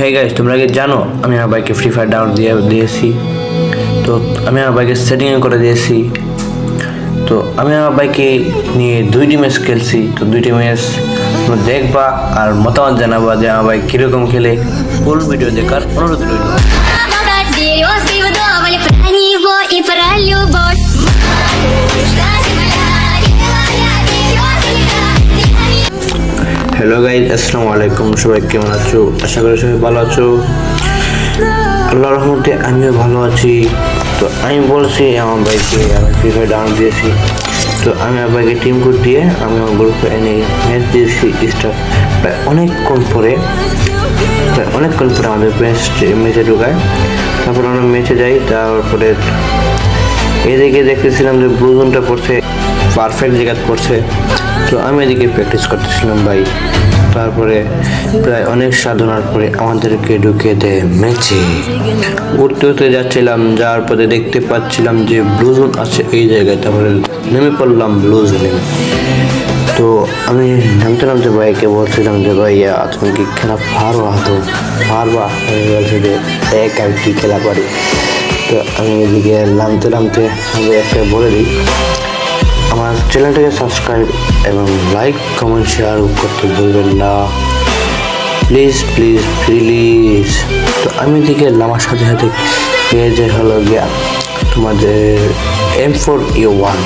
হ্যাঁ গাইজ তোমরা আগে জানো? আমি আমার বাইকে ফ্রি ফায়ার ডাউন দিয়ে দিয়েছি। তো আমি আমার বাইকে সেটিংও করে দিয়েছি। তো আমি আমার বাইকে নিয়ে দুইটি ম্যাচ খেলছি। তো দুইটি ম্যাচ তোমরা দেখবা আর মতামত জানাবা যে আমার বাইক কীরকম খেলে। ফুল ভিডিও দেখার অনুরোধ রইল। হ্যালো গাইজ আসসালামু আলাইকুম সবাই কেমন আছো? আশা করি সবাই ভালো আছো। আল্লাহ রহমতে আমিও ভালো আছি। তো আমি বলছি, আমার বাইকে আমি ফ্রি ফায়ার ডাউন দিয়েছি। তো আমি আমার বাইকে টিম কোড দিয়ে আমি আমার গ্রুপে এনে ম্যাচ দিয়েছি স্টাফ প্রায় অনেকক্ষণ পরে, প্রায় অনেকক্ষণ পরে আমাদের ম্যাচ ম্যাচে ঢুকায়। তারপর আমরা ম্যাচে যাই তারপরে এদিকে দেখতেছিলাম যে ব্লু জোনটা পড়ছে পারফেক্ট জায়গা পড়ছে। তো আমি এদিকে প্র্যাকটিস করতেছিলাম, ভাই। তারপরে প্রায় অনেক সাধনার পরে আমাদেরকে ঢুকে দেয় ম্যাচে উঠতে উঠতে যাচ্ছিলাম, যাওয়ার পরে দেখতে পাচ্ছিলাম যে ব্লু জোন আছে এই জায়গায়। তারপরে নেমে পড়লাম ব্লু জোনে তো আমি নামতে নামতে ভাইকে বলছিলাম যে, ভাইয়া, তুমি কি খেলা পারবা তো? পারবা? আমি বলছি যে এক আর কি খেলা পারি? তো আমি এদিকে নামতে নামতে আমি একটা বলে দিই। আমার চ্যানেলটাকে সাবস্ক্রাইব এবং লাইক কমেন্ট শেয়ার করতে ভুলবেন না। প্লিজ প্লিজ প্লিজ তো আমি এদিকে নামার সাথে সাথে পেয়ে যায় হলো গিয়া তোমাদের এম ফোর ই ওয়ান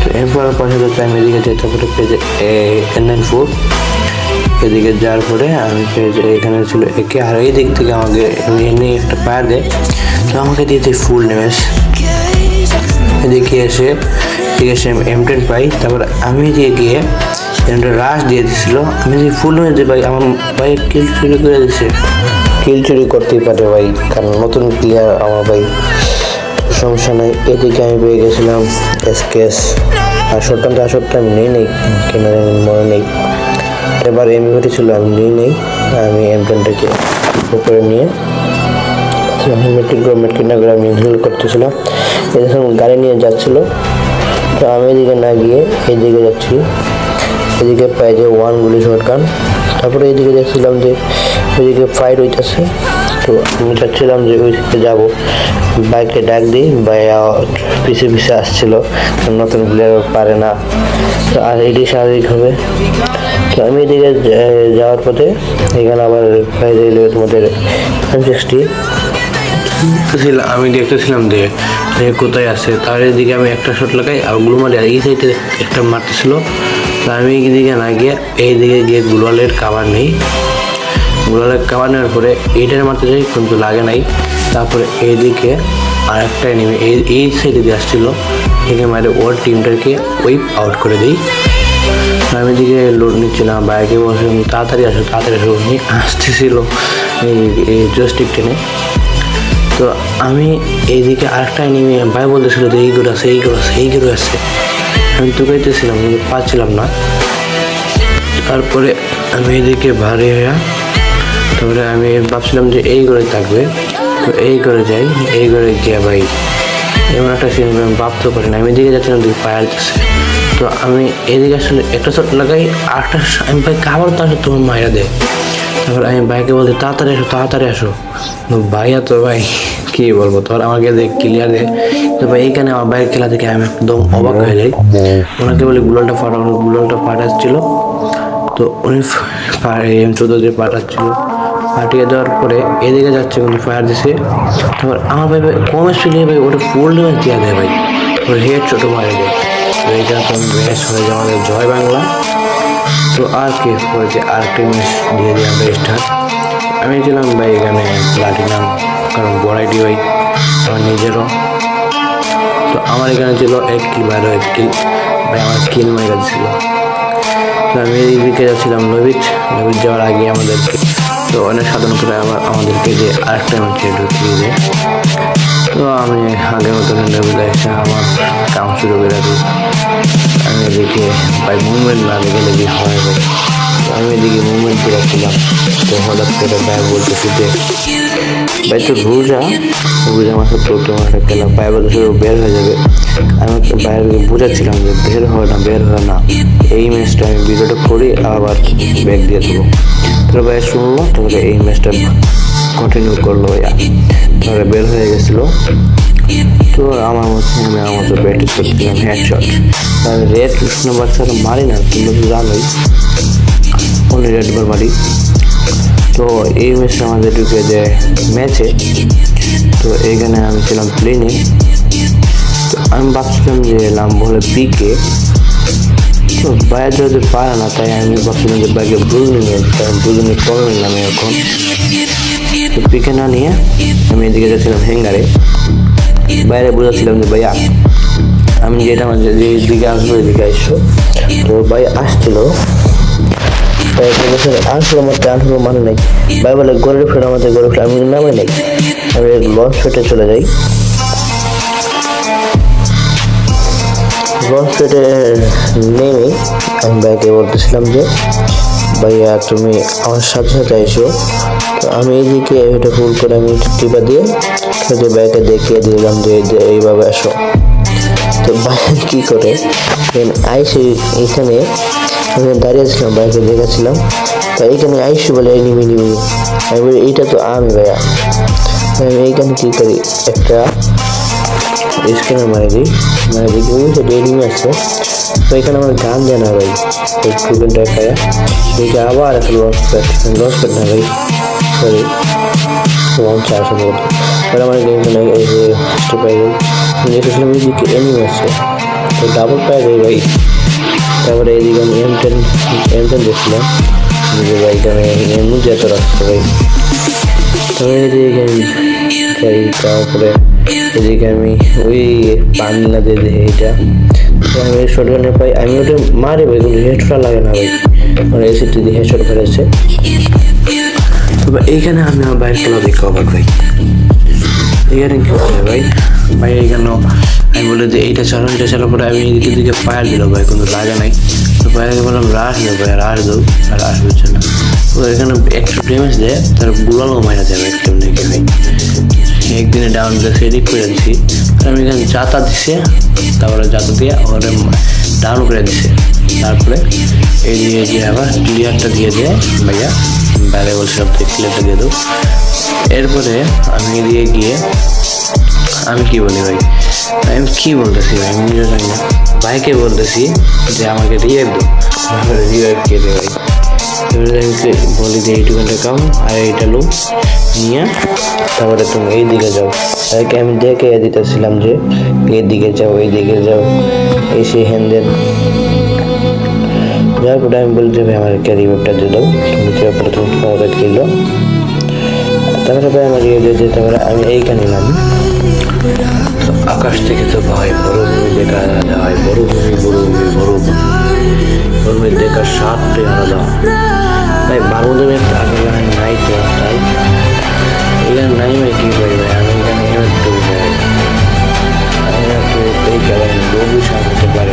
তো এম ফোর পাশে তো আমি এদিকে যাই, তারপরে পেয়ে যায় এন নাইন ফোর এদিকে যাওয়ার পরে আমি পেয়ে যাই, এখানে ছিল একে আর এই দিক থেকে আমাকে এনে একটা পায়ার দেয়। তো আমাকে দিয়ে দেয় ফুল নেমেস এদিকে এসে এদিকে এসে এম টেন পাই। তারপর আমি এদিকে গিয়ে এমটা রাশ দিয়ে দিছিল, আমি যে ফুল হয়ে যে ভাই, আমার ভাই কিল চুরি করে দিছে। কিল চুরি করতেই পারে ভাই, কারণ নতুন প্লেয়ার আমার ভাই। সমস্যা নাই, এদিকে আমি পেয়ে গেছিলাম এসকেএস আর শটটা আসরটা আমি নেই নেই কেন মনে নেই। এবার এমভিটি ছিল, আমি নিই নেই আমি এম টেনটাকে উপরে নিয়ে তো আমি মেট্রিক করে মেট্রিক না করে আমি হিল করতেছিলাম। এরকম গাড়ি নিয়ে যাচ্ছিল, তো আমি এদিকে না গিয়ে এইদিকে যাচ্ছি। এদিকে পাই যে ওয়ান গুলি শটগান তারপরে এইদিকে দেখছিলাম যে ওইদিকে ফাইট হইতেছে। তো আমি চাচ্ছিলাম যে ওই দিকে যাব। বাইকে ডাক দিই, বাইয়া পিছিয়ে পিছিয়ে আসছিল। নতুন প্লেয়ার পারে না। তো আর এটি স্বাভাবিক হবে তো আমি এদিকে যাওয়ার পথে এখানে আবার দিল তোমাদের সিক্সটি দেখতেছিলাম, আমি দেখতেছিলাম যে কোথায় আছে। তার এদিকে আমি একটা শট লাগাই আরগুলো মারি আর এই সাইডে একটা মারতেছিল তো আমি এদিকে না গিয়ে এইদিকে গিয়ে গুলালের কাবার নেই। গুলালের কাবার নেওয়ার পরে এইটার মারতে যাই, কিন্তু লাগে নাই। তারপরে এইদিকে আর একটা নেমে এই এই সাইডে দিয়ে আসছিল। এখানে মারে ওর টিমটাকে ওই আউট করে দিই। আমি এদিকে লোড নিচ্ছিলাম বাইকে বসে তাড়াতাড়ি আসো তাড়াতাড়ি আসো। উনি আসতেছিল এই জয়স্টিক টেনে। তো আমি এইদিকে আরেকটা এনিমি ভাই বলতেছিল যে এই গরু আছে, এই গরু আছে, এই গরু আছে। আমি তুকাইতেছিলাম কিন্তু পাচ্ছিলাম না। তারপরে আমি এদিকে ভারী হয়ে তারপরে আমি ভাবছিলাম যে এই ঘরে থাকবে। তো এই ঘরে যাই, এই ঘরে গিয়া ভাই এমন একটা সিন আমি ভাবতে পারি না আমি এদিকে যাচ্ছিলাম দিকে পায়ার দিচ্ছে তো আমি এদিকে আসলে একটা শট লাগাই, আরেকটা আমি ভাই খাবার তো আসলে তোমার মায়েরা দেয়। তারপর আমি ভাইকে বলতে তাড়াতাড়ি আসো তাড়াতাড়ি আসো। ভাইয়া তো ভাই, কি বলব তোর আমাকে দেখ ক্লিয়ার দে তো ভাই এইখানে আমার বাইরের খেলা থেকে আমি একদম অবাক হয়ে যাই। ওনাকে বলি, গুলালটা ফাটা গুলালটা ফাটাচ্ছিল তো উনি এম দিয়ে পাঠাচ্ছিল পাঠিয়ে দেওয়ার পরে এদিকে যাচ্ছে, উনি ফায়ার দিছে। তারপর আমার ভাই ভাই, কম স্পিডে ভাই, ওটা ফুল ড্যামেজ দিয়ে দেয় ভাই। ওর হেড ছোটো মারে দেয় এইটা তো ম্যাচ হয়ে যায় আমাদের জয় বাংলা। তো আর কি করেছে আর ম্যাচ দিয়ে দিই আমরা স্টার্ট আমি ছিলাম ভাই এখানে প্লাটিনাম কারণ বড়াইটি ভাই, আমার নিজেরও। তো আমার এখানে ছিল এক কিল বাইরে এক কিল ভাই, আমার কিল মাইরা ছিল তো আমি এইদিকে যাচ্ছিলাম নবীজ নবীজ যাওয়ার আগে আমাদেরকে, তো অনেক সাধারণ করে আবার আমাদেরকে যে আরেকটা ম্যাচে ঢুকিয়ে দেয়। তো আমি আগের মতন এসে আমার কাম শুরু করে দিই। আমি এদিকে ভাই মুভমেন্ট না গেলে কি হয় ভাই তো আমি এদিকে মুভমেন্ট করে রাখছিলাম। তো হঠাৎ করে ভাই বলতেছি যে, ভাই তো রোজা রোজা মাসে তো তোমার কেলা পায়ে বছর বের হয়ে যাবে। আমি ওকে বাইরে বোঝাচ্ছিলাম যে বের হয় না, বের হয় না। এই ম্যাচটা আমি ভিডিওটা করি, আবার ব্যাগ দিয়ে দেবো। তারপরে ভাই শুনলো তারপরে এই ম্যাচটা কন্টিনিউ করল ভাইয়া। তারপরে বের হয়ে গেছিল। তো আমার মধ্যে আমি আমার মতো প্র্যাকটিস করছিলাম হেডশট আমি রেড নাম্বার ছাড়া মারি না তোমরা তো জানোই। অনলি রেড বার মারি। তো এই ম্যাচটা আমাদের ঢুকে যে ম্যাচে তো এইখানে আমি ছিলাম প্লেনে তো আমি ভাবছিলাম যে নাম বলে পিকে তো বাইরে যেহেতু পারে না, তাই আমি ভাবছিলাম যে বাইকে ব্রুজনি নিয়ে ব্রুজনি প্রবলেম নিলাম এখন তো পিকে না নিয়ে আমি এদিকে যাচ্ছিলাম হ্যাঙ্গারে বাইরে বোঝাচ্ছিলাম যে, ভাইয়া, আমি যেটা মানে যে দিকে আসব, এদিকে আসছো তো ভাই আসছিল। আসলো আমার আসলো মানে নাই। ভাই বলে গড়ের ফের আমাদের গড়ের ফের, আমি নামে নাই। আমি লঞ্চ ফেটে চলে যাই। লঞ্চ ফেটে নেমে আমি ভাইকে বলতেছিলাম যে ভাইয়া, তুমি আমার সাথে সাথে এসো তো আমি এইদিকে এটা ফুল করে আমি টিপা দিয়ে সেটা ব্যাগে দেখিয়ে দিলাম যে এইভাবে আসো। তো বাইরে কি করে? আইসি এখানে। আমি দাঁড়িয়েছিলাম বাইকে দেখাচ্ছিলাম। তা এইখানে আইসি বলে নিবি নিবি। আমি বলি, এইটা তো আমি ভাইয়া। আমি এইখানে কি করি? একটা স্ক্যানার মারি দিই। দেখি ওই যে ডেলিং আছে। তো এখানে আমার গান দেয় না ভাই। ওই টুকেনটা খায়া এইটা আবার একটা লস প্যাট লস প্যাট না ভাই সরি লঞ্চ আসে বলতে এবার আমার গেম এই যে স্টেপ পাই গেল দেখেছিলাম এইদিকে এনিমি আছে তো ডাবল পাই যাই ভাই। তারপরে এইদিকে আমি এম টেন এম টেন দেখছিলাম। যে ভাই, এখানে এমন যে এত রাখছে ভাই। তারপরে এদিকে আমি যাই তারপরে এদিকে আমি ওই পানি না দিয়ে এইটা আমি শর্ট গানে পাই আমি ওটা মারি ভাই কিন্তু হেডশট লাগে না ভাই। মানে এসিটি দিয়ে হেডশট তবে এইখানে আমি আমার বাইক খেলা দেখে অবাক ভাই। এখানে কি হবে ভাই? ভাই, এইখানে আমি বলে যে এইটা চালো এটা চালো পরে আমি এদিকে দিকে ফায়ার দিল ভাই, কোনো লাগে নাই। তো ফায়ারকে বললাম রাশ দেবো ভাই রাশ দেবো আর রাশ বুঝছে না। তো এখানে একটু ড্যামেজ দেয়, তার গুলালও মারা যাবে একটু দেখে ভাই একদিনে ডাউন দিয়ে এডিট করে দিছি। আমি এখানে যাতা দিছে তারপরে যাতা দিয়ে ওরে ডাউন করে দিছে। তারপরে এই দিয়ে যে আবার ক্লিয়ারটা দিয়ে দেয় ভাইয়া বাইরে বলছিলাম তো ক্লিয়ারটা দিয়ে দেবো। এরপরে আমি এদিকে গিয়ে আমি কি বলি ভাই? আমি কি বলতেছি ভাই? আমি জানি ভাইকে বলতেছি যে আমাকে রিভাইভ দো তারপরে রিভাইভ কে দে ভাই? এবারে বলি যে এইটুকুনটা কাম, আর নিয়ে তারপরে তুমি এই দিকে যাও। তাদেরকে আমি দেখে দিতেছিলাম যে এই দিকে যাও এই দিকে যাও এই সেই হ্যান দেন। যার পরে আমি বলি যে আমার রিভাইভটা দিয়ে দাও। কিন্তু তারপরে তুমি ক্ষমতা খেলো তারপরে ভাই, আমার ইয়ে দিয়ে তারপরে আমি এইখানে তো আকাশ থেকে তো ভাই মরুভূমি দেখা যায়। মরুভূমি মরুভূমি মরুভূমি মরুভূমি দেখার স্বাদটাই আলাদা। ভাই বারোদিনের একটা আগে গানে নাই তো, তাই? এখানে নাই ভাই কি ভাই ভাই? আমি এখানে তো ভাই। আমি একটু এই কারণে রোগী সামলাতে পারে।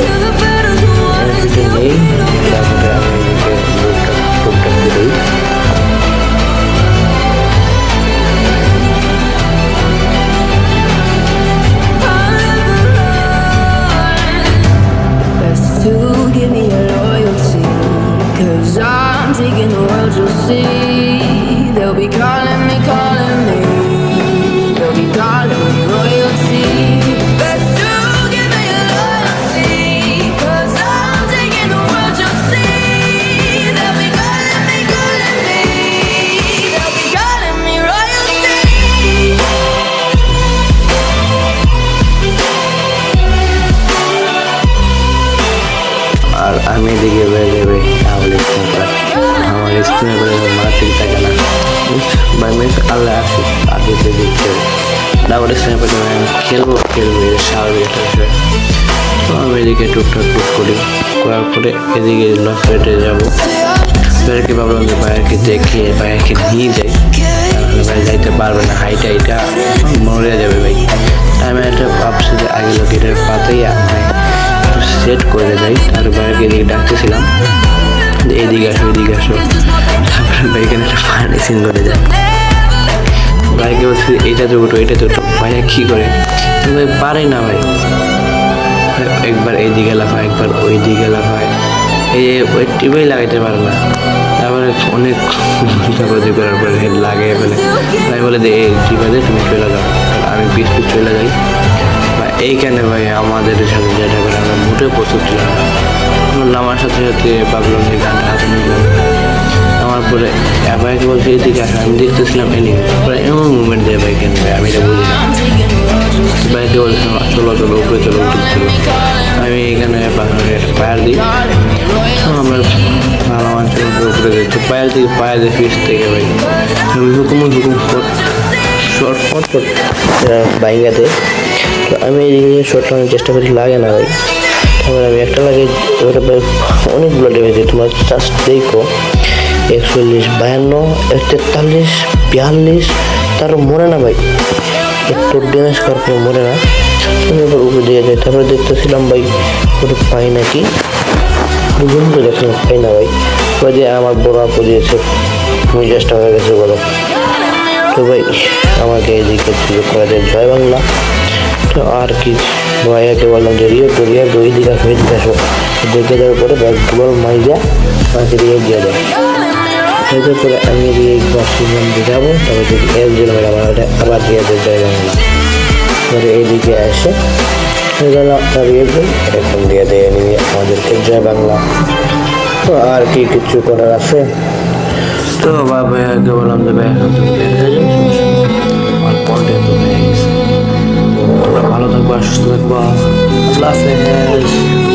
আর আমি এদিকে বেড়ে আমার স্ক্রিন আমার স্ক্রিনে করে মারা ঠিক থাকে না। বাই মিনিট আল্লাহ আসি আগে দেখতে ডাবল স্ক্রিনে করে আমি খেলব খেলব এটা স্বাভাবিক একটা বিষয়। তো আমি এদিকে টুকটাক টুক করি। করার পরে এদিকে লস রেটে যাব বাইরকে ভাবলাম যে বাইরকে দেখে বাইরকে নিয়ে যাই। তাহলে ভাই যাইতে পারবে না, হাইটা এটা মরে যাবে ভাই। আমি একটা ভাবছি যে আগে লোকেটার পাতেই আমি সেট করে যাই তার বাইরকে এদিকে ডাকতেছিলাম। এদিকে এইদিকে আসো, এদিকে আসো। তারপরে ভাই এখানে একটা ফার্নিশিং করে যায় ভাইকে বলছি এইটাতে উঠো এটাতে উঠো। ভাইয়া, কী করে? ভাই পারে না ভাই। একবার এই দিকে লাফায় একবার ওই দিকে লাফায় এই ওই টিউবই লাগাইতে পারে না। তারপরে অনেক চাপাতি করার পরে লাগিয়ে ফেলে। তাই বলে যে এই ঠিক আছে তুমি চলে যাও। আমি পিস পিস চলে যাই। এইখানে ভাই আমাদের সাথে যেটা করে আমরা মোটে প্রস্তুত ছিলাম। না নামার সাথে সাথে ভাবলাম যে গানটা হাতে নিলাম আমার পরে ভাইকে বলছে, এদিকে আসো। আমি দেখতেছিলাম এনি পরে এমন মুভমেন্ট দেয় ভাই কেন ভাই? আমি এটা বুঝি না। বলছে, চলো চলো চলো উপরে চলো আমি এখানে পাহাড়ে পায়ের দিই। আমরা ভালো মানুষের উপরে যাচ্ছি পায়ের দিকে পায়ের দিয়ে ফিস থেকে ভাই। হুকুম হুকুম শর্ট ফট ফট তো আমি এইদিকে শর্ট টানার চেষ্টা করি, লাগে না ভাই। তারপরে আমি একটা লাগে ভাই অনেকগুলো ডেমেছে তোমার জাস্ট দেখো, একচল্লিশ, বায়ান্ন এক তেতাল্লিশ, বিয়াল্লিশ, তারও মরে না ভাই। একটু ড্যামেজ করার মরে না। আমি এবার উপরে দিয়ে যাই। তারপরে দেখতেছিলাম ভাই, ওটা পাই নাকি? দুজন তো দেখলাম, পাই না ভাই। ওই যে আমার বড় আপু দিয়েছে মেজাজটা হয়ে গেছে বলো। তো ভাই, আমাকে এদিকে সুযোগ করে যায় জয় বাংলা। তো আর কি, ভাইয়াকে বললাম যে, রিয়ে তো রিয়ে ওই দিকে আসো দিকে আসো দেখে দেওয়ার পরে ব্যাগ ব্যাগগুলো মাইজা আমাকে রিয়ে দিয়ে দেয় এতে করে আমি রিয়ে বাথরুম যাব, তারপর দেখি একজন মেরে আমার ওটা আবার দিয়ে দেয় জয় বাংলা। পরে এইদিকে এসে হয়ে এখন দিয়ে দেয় নিয়ে আমাদেরকে জয় বাংলা। তো আর কি কিছু করার আছে? তো ভাইয়াকে বললাম যে ভাই, এখন তুমি বের হয়ে যাবে আমার কন্টেন্ট তো হয়ে গেছে। তোমরা ভালো থাকব, সুস্থ থাকব। আল্লাহ হাফেজ।